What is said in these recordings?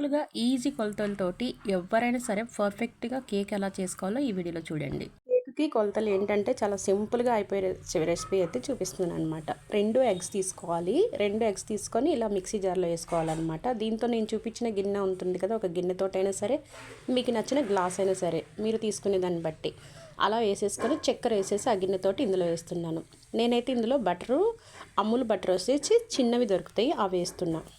సింపుల్గా ఈజీ కొలతలతోటి ఎవరైనా సరే పర్ఫెక్ట్గా కేక్ ఎలా చేసుకోవాలో ఈ వీడియోలో చూడండి. కేక్కి కొలతలు ఏంటంటే చాలా సింపుల్గా అయిపోయే రెసిపీ అయితే చూపిస్తున్నాను అనమాట రెండు ఎగ్స్ తీసుకోవాలి. రెండు ఎగ్స్ తీసుకొని ఇలా మిక్సీ జార్లో వేసుకోవాలన్నమాట. దీంతో నేను చూపించిన గిన్నె ఉంటుంది కదా ఒక గిన్నెతోటైనా సరే మీకు నచ్చిన గ్లాస్ అయినా సరే మీరు తీసుకునే దాన్ని బట్టి. అలా వేసేసుకొని చక్కెర వేసేసి ఆ గిన్నెతోటి ఇందులో వేస్తున్నాను. నేనైతే ఇందులో బటరు అమ్ములు బటర్ వచ్చేసి చిన్నవి దొరుకుతాయి అవి వేస్తున్నాను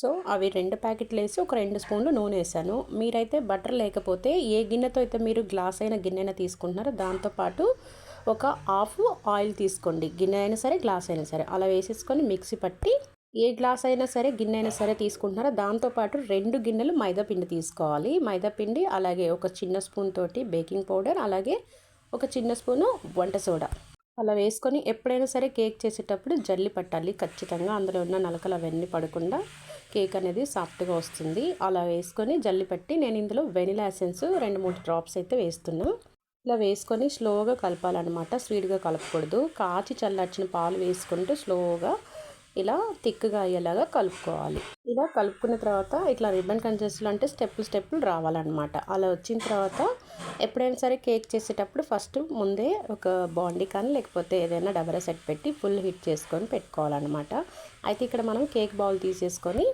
సో అవి రెండు ప్యాకెట్లు వేసి ఒక రెండు స్పూన్లు నూనె వేసాను. మీరైతే బటర్ లేకపోతే ఏ గిన్నెతో అయితే మీరు గ్లాస్ అయిన గిన్నె తీసుకుంటున్నారో దాంతోపాటు ఒక హాఫ్ ఆయిల్ తీసుకోండి. గిన్నె అయినా సరే గ్లాస్ అయినా సరే. అలా వేసేసుకొని మిక్సీ పట్టి ఏ గ్లాస్ అయినా సరే గిన్నె అయినా సరే తీసుకుంటున్నారో దాంతోపాటు రెండు గిన్నెలు మైదాపిండి తీసుకోవాలి. మైదాపిండి అలాగే ఒక చిన్న స్పూన్ తోటి బేకింగ్ పౌడర్ అలాగే ఒక చిన్న స్పూను వంట సోడా. అలా వేసుకొని ఎప్పుడైనా సరే కేక్ చేసేటప్పుడు జల్లి పట్టాలి ఖచ్చితంగా. అందులో ఉన్న నలకలు అవన్నీ పడకుండా కేక్ అనేది సాఫ్ట్గా వస్తుంది. అలా వేసుకొని జల్లి పెట్టి నేను ఇందులో వెనిలా ఎసెన్స్ రెండు మూడు డ్రాప్స్ అయితే వేస్తున్నా. ఇలా వేసుకొని స్లోగా కలపాలన్నమాట. స్వీట్గా కలపకూడదు. కాచి చల్లార్చిన పాలు వేసుకుంటూ స్లోగా ఇలా థిక్గా అయ్యేలాగా కలుపుకోవాలి. ఇలా కలుపుకున్న తర్వాత ఇట్లా రిబ్బన్ కన్సిస్టెన్సీలో అంటే స్టెప్పులు స్టెప్పులు రావాలన్నమాట. అలా వచ్చిన తర్వాత ఎప్పుడైనా సరే కేక్ చేసేటప్పుడు ఫస్ట్ ముందే ఒక బాండీ కానీ లేకపోతే ఏదైనా డబరా సెట్ పెట్టి ఫుల్ హీట్ చేసుకొని పెట్టుకోవాలన్నమాట. అయితే ఇక్కడ మనం కేక్ బౌల్ తీసేసుకొని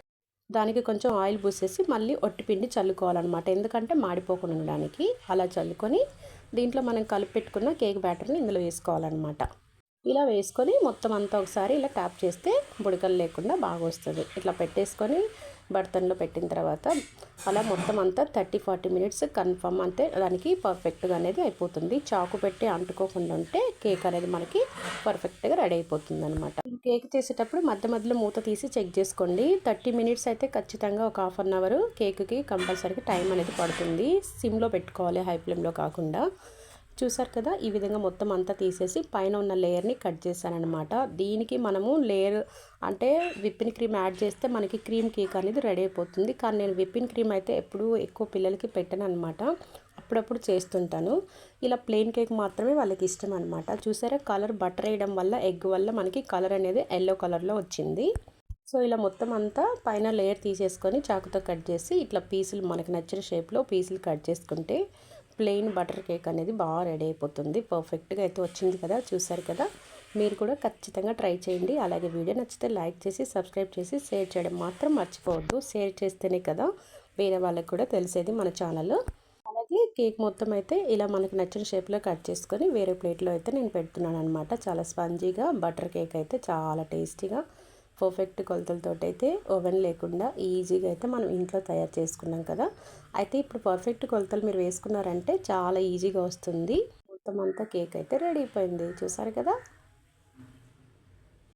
దానికి కొంచెం ఆయిల్ పూసేసి మళ్ళీ ఒట్టిపిండి చల్లుకోవాలన్నమాట. ఎందుకంటే మాడిపోకుండా ఉండడానికి అలా చల్లుకొని దీంట్లో మనం కలిపి పెట్టుకున్న కేక్ బ్యాటర్ని ఇందులో వేసుకోవాలన్నమాట. ఇలా వేసుకొని మొత్తం అంతా ఒకసారి ఇలా ట్యాప్ చేస్తే బుడకలు లేకుండా బాగా వస్తుంది. ఇట్లా పెట్టేసుకొని బర్తన్లో పెట్టిన తర్వాత అలా మొత్తం అంతా థర్టీ ఫార్టీ మినిట్స్ కన్ఫర్మ్ అంతే దానికి పర్ఫెక్ట్గా అనేది అయిపోతుంది. చాకు పెట్టి అంటుకోకుండా ఉంటే కేక్ అనేది మనకి పర్ఫెక్ట్గా రెడీ అయిపోతుంది అనమాట కేక్ చేసేటప్పుడు మధ్య మధ్యలో మూత తీసి చెక్ చేసుకోండి. థర్టీ మినిట్స్ అయితే ఖచ్చితంగా ఒక హాఫ్ అన్ అవర్ కేక్కి కంపల్సరీగా టైం అనేది పడుతుంది. సిమ్లో పెట్టుకోవాలి హై ఫ్లేమ్లో కాకుండా. చూసారు కదా? ఈ విధంగా మొత్తం అంతా తీసేసి పైన ఉన్న లేయర్ని కట్ చేశానమాట దీనికి మనము లేయర్ అంటే విప్పిన్ క్రీమ్ యాడ్ చేస్తే మనకి క్రీమ్ కేక్ అనేది రెడీ అయిపోతుంది. కానీ నేను విప్పిన్ క్రీమ్ అయితే ఎప్పుడూ ఎక్కువ పిల్లలకి పెట్టాను అనమాట అప్పుడప్పుడు చేస్తుంటాను. ఇలా ప్లెయిన్ కేక్ మాత్రమే వాళ్ళకి ఇష్టం అనమాట చూసారా? కలర్ బటర్ వేయడం వల్ల ఎగ్ వల్ల మనకి కలర్ అనేది ఎల్లో కలర్లో వచ్చింది. సో ఇలా మొత్తం అంతా పైన లేయర్ తీసేసుకొని చాకుతో కట్ చేసి ఇట్లా పీసులు మనకి నచ్చిన షేప్లో పీసులు కట్ చేసుకుంటే ప్లెయిన్ బటర్ కేక్ అనేది బాగా రెడీ అయిపోతుంది. పర్ఫెక్ట్గా అయితే వచ్చింది కదా చూసారు కదా? మీరు కూడా ఖచ్చితంగా ట్రై చేయండి. అలాగే వీడియో నచ్చితే లైక్ చేసి సబ్స్క్రైబ్ చేసి షేర్ చేయడం మాత్రం మర్చిపోవద్దు. షేర్ చేస్తేనే కదా వేరే వాళ్ళకి కూడా తెలిసేది మన ఛానల్ అలాగే కేక్ మొత్తం అయితే ఇలా మనకు నచ్చిన షేప్లో కట్ చేసుకొని వేరే ప్లేట్లో అయితే నేను పెడుతున్నాను అనమాట చాలా స్పంజీగా బటర్ కేక్ అయితే చాలా టేస్టీగా పర్ఫెక్ట్ కొలతలతో అయితే ఓవెన్ లేకుండా ఈజీగా అయితే మనం ఇంట్లో తయారు చేసుకున్నాం కదా. అయితే ఇప్పుడు పర్ఫెక్ట్ కొలతలు మీరు వేసుకున్నారంటే చాలా ఈజీగా వస్తుంది. మొత్తం అంతా కేక్ అయితే రెడీ అయిపోయింది. చూసారు కదా?